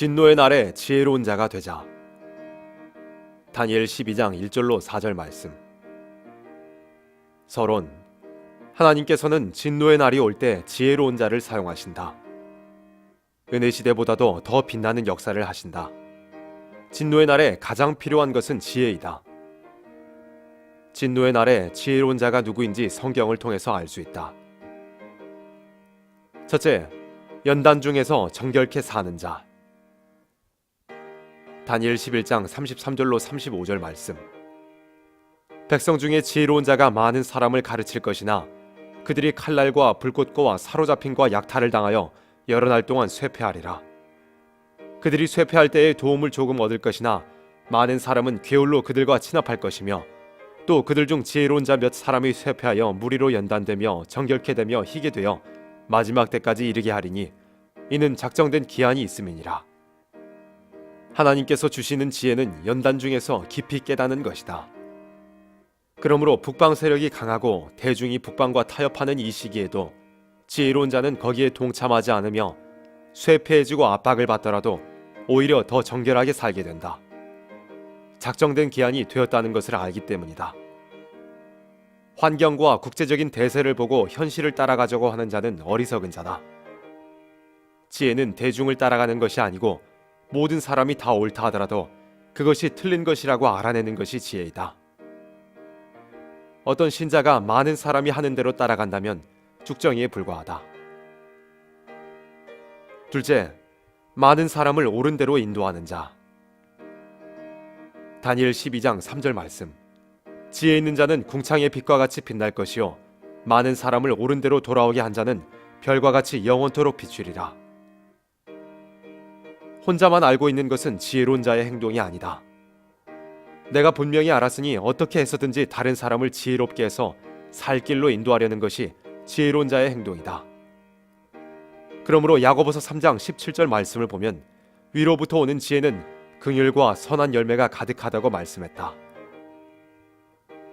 진노의 날에 지혜로운 자가 되자. 다니엘 12장 1절로 4절 말씀. 서론 하나님께서는 진노의 날이 올 때 지혜로운 자를 사용하신다. 은혜 시대보다도 더 빛나는 역사를 하신다. 진노의 날에 가장 필요한 것은 지혜이다. 진노의 날에 지혜로운 자가 누구인지 성경을 통해서 알 수 있다. 첫째, 연단 중에서 정결케 사는 자. 다니엘 11장 33절로 35절 말씀. 백성 중에 지혜로운 자가 많은 사람을 가르칠 것이나 그들이 칼날과 불꽃과 사로잡힘과 약탈을 당하여 여러 날 동안 쇠폐하리라. 그들이 쇠폐할 때에 도움을 조금 얻을 것이나 많은 사람은 괴울로 그들과 친합할 것이며 또 그들 중 지혜로운 자 몇 사람이 쇠폐하여 무리로 연단되며 정결케 되며 희게 되어 마지막 때까지 이르게 하리니 이는 작정된 기한이 있음이니라. 하나님께서 주시는 지혜는 연단 중에서 깊이 깨닫는 것이다. 그러므로 북방 세력이 강하고 대중이 북방과 타협하는 이 시기에도 지혜로운 자는 거기에 동참하지 않으며 쇠폐해지고 압박을 받더라도 오히려 더 정결하게 살게 된다. 작정된 기한이 되었다는 것을 알기 때문이다. 환경과 국제적인 대세를 보고 현실을 따라가자고 하는 자는 어리석은 자다. 지혜는 대중을 따라가는 것이 아니고 모든 사람이 다 옳다 하더라도 그것이 틀린 것이라고 알아내는 것이 지혜이다. 어떤 신자가 많은 사람이 하는 대로 따라간다면 죽정이에 불과하다. 둘째, 많은 사람을 옳은 대로 인도하는 자. 다니엘 12장 3절 말씀. 지혜 있는 자는 궁창의 빛과 같이 빛날 것이요 많은 사람을 옳은 대로 돌아오게 한 자는 별과 같이 영원토록 비추리라. 혼자만 알고 있는 것은 지혜로운 자의 행동이 아니다. 내가 분명히 알았으니 어떻게 해서든지 다른 사람을 지혜롭게 해서 살 길로 인도하려는 것이 지혜로운 자의 행동이다. 그러므로 야고보서 3장 17절 말씀을 보면 위로부터 오는 지혜는 긍휼과 선한 열매가 가득하다고 말씀했다.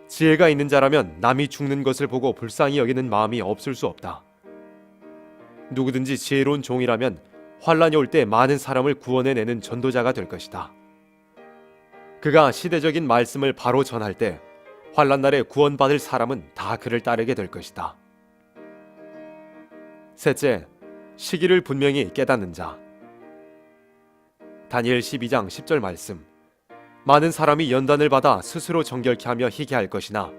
지혜가 있는 자라면 남이 죽는 것을 보고 불쌍히 여기는 마음이 없을 수 없다. 누구든지 지혜로운 종이라면 환란이 올 때 많은 사람을 구원해내는 전도자가 될 것이다. 그가 시대적인 말씀을 바로 전할 때 환란 날에 구원받을 사람은 다 그를 따르게 될 것이다. 셋째, 시기를 분명히 깨닫는 자. 다니엘 12장 10절 말씀. 많은 사람이 연단을 받아 스스로 정결케 하며 희게 할 것이나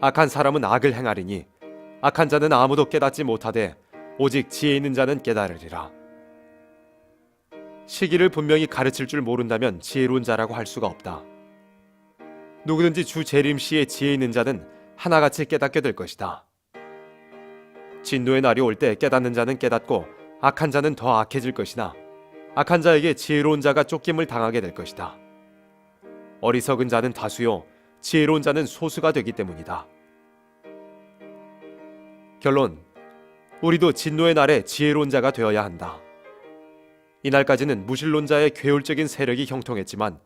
악한 사람은 악을 행하리니 악한 자는 아무도 깨닫지 못하되 오직 지혜 있는 자는 깨달으리라. 시기를 분명히 가르칠 줄 모른다면 지혜로운 자라고 할 수가 없다. 누구든지 주 재림 시에 지혜 있는 자는 하나같이 깨닫게 될 것이다. 진노의 날이 올 때 깨닫는 자는 깨닫고 악한 자는 더 악해질 것이나 악한 자에게 지혜로운 자가 쫓김을 당하게 될 것이다. 어리석은 자는 다수요 지혜로운 자는 소수가 되기 때문이다. 결론 우리도 진노의 날에 지혜로운 자가 되어야 한다. 이날까지는 무신론자의 괴울적인 세력이 형통했지만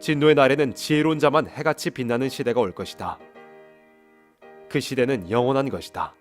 진노의 날에는 지혜로운 자만 해같이 빛나는 시대가 올 것이다. 그 시대는 영원한 것이다.